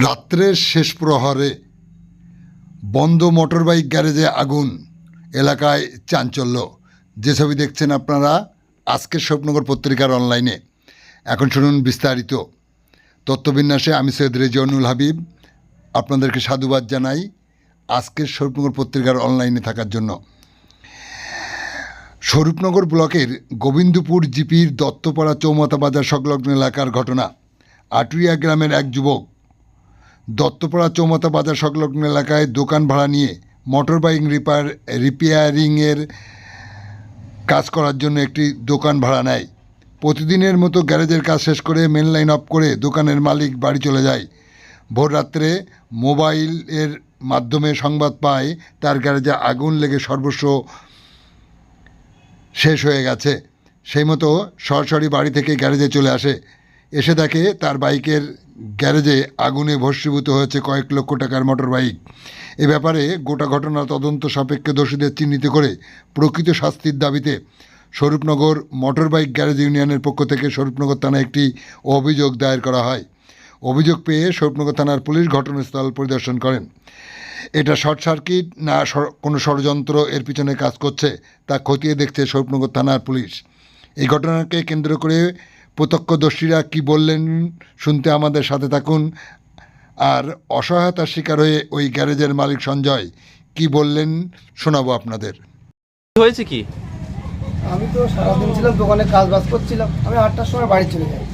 রাত্রের শেষ প্রহরে বন্ধ মোটরবাইক গ্যারেজে আগুন, এলাকায় চাঞ্চল্য। যে ছবি দেখছেন আপনারা আজকের স্বপ্নগর পত্রিকার অনলাইনে। এখন শুনুন বিস্তারিত। তত্ত্ববিন্যাসে আমি সৈয়দ রেজিয়নুল হাবিব, আপনাদেরকে সাধুবাদ জানাই আজকের স্বরূপনগর পত্রিকার অনলাইনে থাকার জন্য। স্বরূপনগর ব্লকের গোবিন্দপুর জিপির দত্তপাড়া চৌমাথা বাজার সংলগ্ন এলাকার ঘটনা আটুরিয়া গ্রামের এক যুবক দত্তপাড়া চৌমাথা বাজার সংলগ্ন এলাকায় দোকান ভাড়া নিয়ে মোটর বাইক রিপার, রিপেয়ারিংয়ের কাজ করার জন্য একটি দোকান ভাড়া নেয়। প্রতিদিনের মতো গ্যারেজের কাজ শেষ করে মেন লাইন অফ করে দোকানের মালিক বাড়ি চলে যায়। ভোর রাত্রে মোবাইলের মাধ্যমে সংবাদ পায়, তার গ্যারেজে আগুন লেগে সর্বস্ব শেষ হয়ে গেছে। সেই মতো সরাসরি বাড়ি থেকে গ্যারেজে চলে আসে। এসে দেখে তার বাইকের গ্যারেজে আগুনে ভস্মীভূত হয়েছে কয়েক লক্ষ টাকার মোটর বাইক এ ব্যাপারে গোটা ঘটনা তদন্ত সাপেক্ষে দোষীদের চিহ্নিত করে প্রকৃত শাস্তির দাবিতে স্বরূপনগর মোটর বাইক গ্যারেজ ইউনিয়নের পক্ষ থেকে স্বরূপনগর থানায় একটি অভিযোগ দায়ের করা হয়। অভিযোগ পেয়ে স্বরূপনগর থানার পুলিশ ঘটনাস্থল পরিদর্শন করেন। এটা শর্ট সার্কিট, না কোনো ষড়যন্ত্র এর পিছনে কাজ করছে, তা খতিয়ে দেখছে স্বরূপনগর থানার পুলিশ। এই ঘটনাকে কেন্দ্র করে প্রত্যক্ষদর্শীরা কি বললেন শুনতে আমাদের সাথে থাকুন। আর অসহায়তার শিকার হয়ে ওই গ্যারেজের মালিক সঞ্জয় কি বললেন শোনাবো আপনাদের। হয়েছে কি? আমি তো সারাদিন ছিলাম দোকানে কাজ বাজ করছিলাম। আমি আটটার সময় বাড়ি চলে যাই।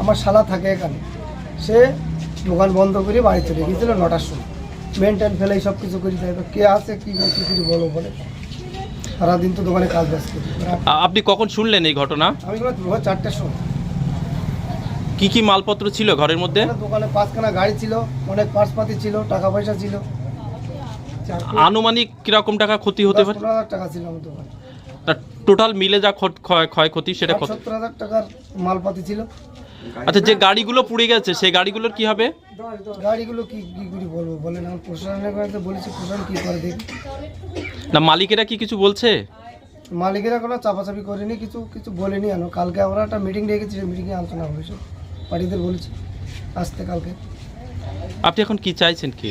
আমার শালা থাকে এখানে। সে দোকান বন্ধ করে বাড়ি চলে গিয়েছিল নটার সময়। মেনটেন ফেলে সব কিছু করি তাই কে আছে কি কি কিছু বলো বলে। সারাদিন তো দোকানে কাজ বাজ করি আপনি কখন শুনলেন এই ঘটনা? আমি চারটের সময়। কি কি মালপত্র ছিল ঘরের মধ্যে? দোকানে পাঁচখানা গাড়ি ছিল অনেক পার্সপাতি ছিল টাকা পয়সা ছিল আনুমানিক কীরকম টাকা ক্ষতি হতে পারে? টাকা ছিল আমার দোকানে। টোটাল মিলে যা ক্ষত- ক্ষয়- ক্ষয়ক্ষতি সেটা কত? সত্তর হাজার টাকার মালপাতি ছিল। আচ্ছা যে গাড়িগুলো পুড়ে গেছে সেই গাড়িগুলোর কি হবে? গাড়িগুলো কি কি করে বলব? বলেন আমার প্রশাসনের কাছে বলেছি প্রশাসন কি করে দেখি না মালিকেরা কি কিছু বলছে? মালিকেরা কোনো চাপাচাপি করেনি কিছু কিছু বলেনি আনো কালকে আমরা একটা মিটিং রেখেছি মিটিংয়ে আলোচনা হয়েছে পার্টিদের বলেছি আসতে কালকে। আপনি এখন কি চাইছেন কি?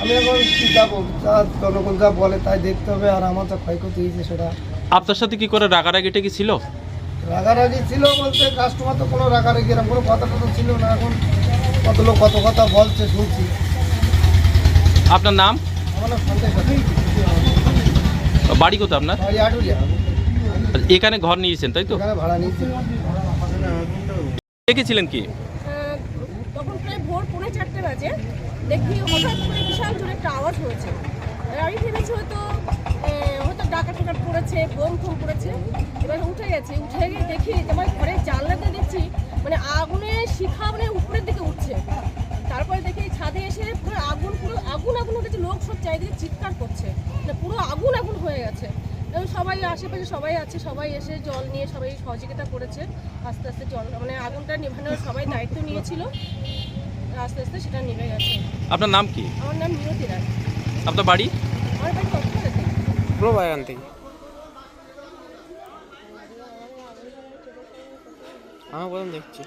আমি এখন কি যাব? যা জনগণ যা বলে তাই দেখতে হবে আর আমার তো ক্ষয়ক্ষতি হয়েছে সেটা। আপনার সাথে কি করে রাগারাগিটা কি ছিল? রাগারাগি ছিল বলতে কাস্টমার তো কোনো রাগারাগি এরকম কোনো কথা টথা ছিল না এখন। কত লোক কত কথা বলছে শুনছি। আপনার নাম? আমার নাম সন্দেশ বাড়ি কোথায় আপনার? বাড়ি এখানে ঘর নিয়েছেন তাই তো? ভাড়া নিয়েছি। দেখেছিলেন কি? তখন প্রায় ভোর পৌনে চারটে বাজে, দেখি হঠাৎ করে বিশাল জোরে একটা আওয়াজ হয়েছে। আমি ভেবেছি হয়তো হয়তো ডাকা টাকা পড়েছে, বোম ফোম পড়েছে। এবার উঠে গেছি, উঠে গিয়ে দেখি যে আমার ঘরের জানলাতে দেখছি মানে আগুনের শিখা মানে উপরের দিকে উঠছে। তারপরে দেখি ছাদে এসে পুরো আগুন পুরো আগুন আগুন হচ্ছে, লোক সব চারিদিকে চিৎকার করছে। মানে পুরো আগুন আগুন হয়ে গেছে। সবাই আশেপাশে সবাই আছে সবাই এসে জল নিয়ে সবাই সহযোগিতা করেছে। আস্তে আস্তে জল মানে আগুনটা নেভানোর সবাই দায়িত্ব নিয়েছিল। আস্তে আস্তে সেটা নিভে গেছে। আপনার নাম কি? আমার নাম মিনতি রায়। আপনার বাড়ি? আমার বাড়ি কক্সবাজার পুরো বাগান থেকে। আমার প্রথম দেখছি।